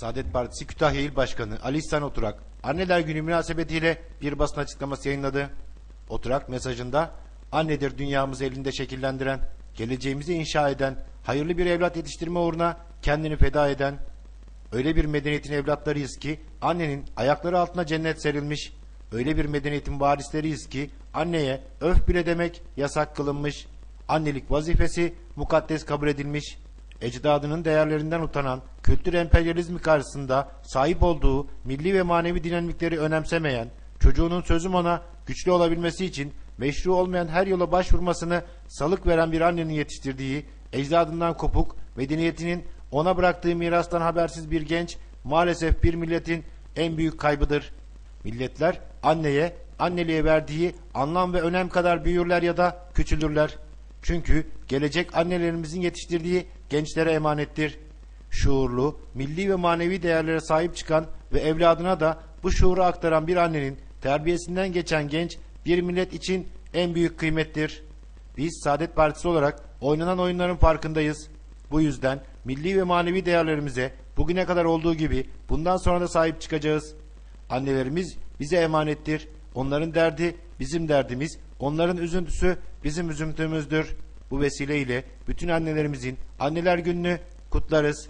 Saadet Partisi Kütahya İl Başkanı Ali İhsan Oturak, Anneler Günü münasebetiyle bir basın açıklaması yayınladı. Oturak mesajında, annedir dünyamızı elinde şekillendiren, geleceğimizi inşa eden, hayırlı bir evlat yetiştirme uğruna kendini feda eden, öyle bir medeniyetin evlatlarıyız ki annenin ayakları altına cennet serilmiş, öyle bir medeniyetin varisleriyiz ki anneye öf bile demek yasak kılınmış, annelik vazifesi mukaddes kabul edilmiş, ecdadının değerlerinden utanan, kültür emperyalizmi karşısında sahip olduğu milli ve manevi dinamikleri önemsemeyen, çocuğunun sözüm ona güçlü olabilmesi için meşru olmayan her yola başvurmasını salık veren bir annenin yetiştirdiği, ecdadından kopuk, medeniyetinin ona bıraktığı mirastan habersiz bir genç, maalesef bir milletin en büyük kaybıdır. Milletler anneye, anneliğe verdiği anlam ve önem kadar büyürler ya da küçülürler. Çünkü gelecek annelerimizin yetiştirdiği gençlere emanettir. Şuurlu, milli ve manevi değerlere sahip çıkan ve evladına da bu şuuru aktaran bir annenin terbiyesinden geçen genç bir millet için en büyük kıymettir. Biz Saadet Partisi olarak oynanan oyunların farkındayız. Bu yüzden milli ve manevi değerlerimize bugüne kadar olduğu gibi bundan sonra da sahip çıkacağız. Annelerimiz bize emanettir. Onların derdi bizim derdimiz, onların üzüntüsü bizim üzüntümüzdür. Bu vesileyle bütün annelerimizin anneler gününü kutlarız.